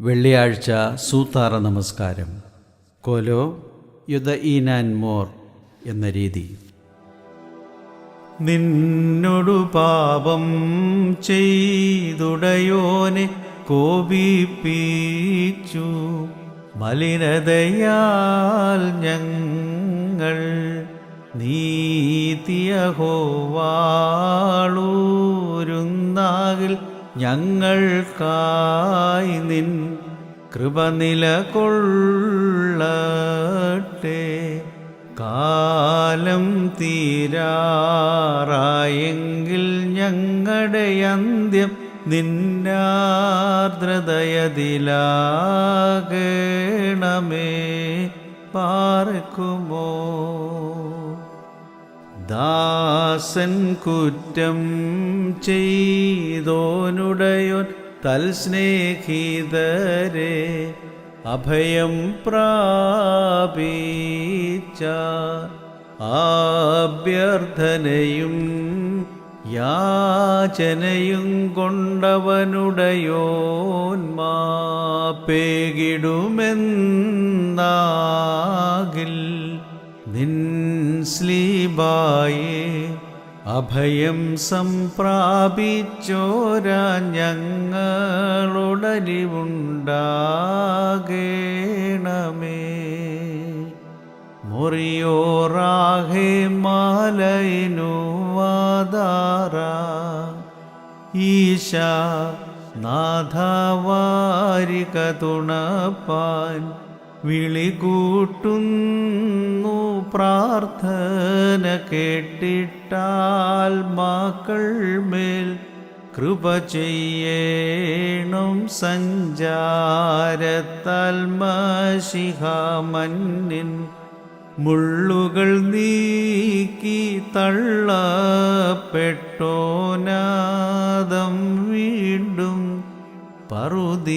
വെള്ളിയാഴ്ച സൂത്താറ നമസ്കാരം. കോലോ യുദ്ധ ഈനാൻ മോർ എന്ന രീതി. നിന്നൊടു പാപം ചെയ്തുടയോനെ കോപിപ്പിച്ചു. മലിനതയാൽ ഞങ്ങൾ നീതിയഹോവാളൂരുന്നാകിൽ ഞങ്ങൾക്കായി നിൻ കൃപ നിലകൊള്ളട്ടെ. കാലം തീരാറായെങ്കിൽ ഞങ്ങളുടെ അന്ത്യം നിന്നാർദ്രതയതിലാകണമേ. പാർക്കുമോ? ദാസൻ കുറ്റം ചെയ്തോനുടയോൻ തൽസ്നേഹിതരെ അഭയം പ്രാപിച്ച ആഭ്യർത്ഥനയും യാചനയും കൊണ്ടവനുടയോന്മാപേകിടുമെന്നാകിൽ നിൻ സ്ലീബായേ അഭയം സംപ്രാപിച്ചോര ഞങ്ങളുടലിവുണ്ടാകേണമേ മുറിയോറാഹേ മാലയിനു വാദാറ ഈശ നാഥവാരിക തുണപ്പാൻ വിളികൂട്ടുന്നു. പ്രാർത്ഥന കേട്ടിട്ടാൽ മക്കൾ മേൽ കൃപ ചെയ്യേണം സഞ്ചാരത്തൽമശിഹാമന്നിൻ മുള്ളുകൾ നീക്കി തള്ളപ്പെട്ടോനാദം വീണ്ടും പറുദീസാർന്നു.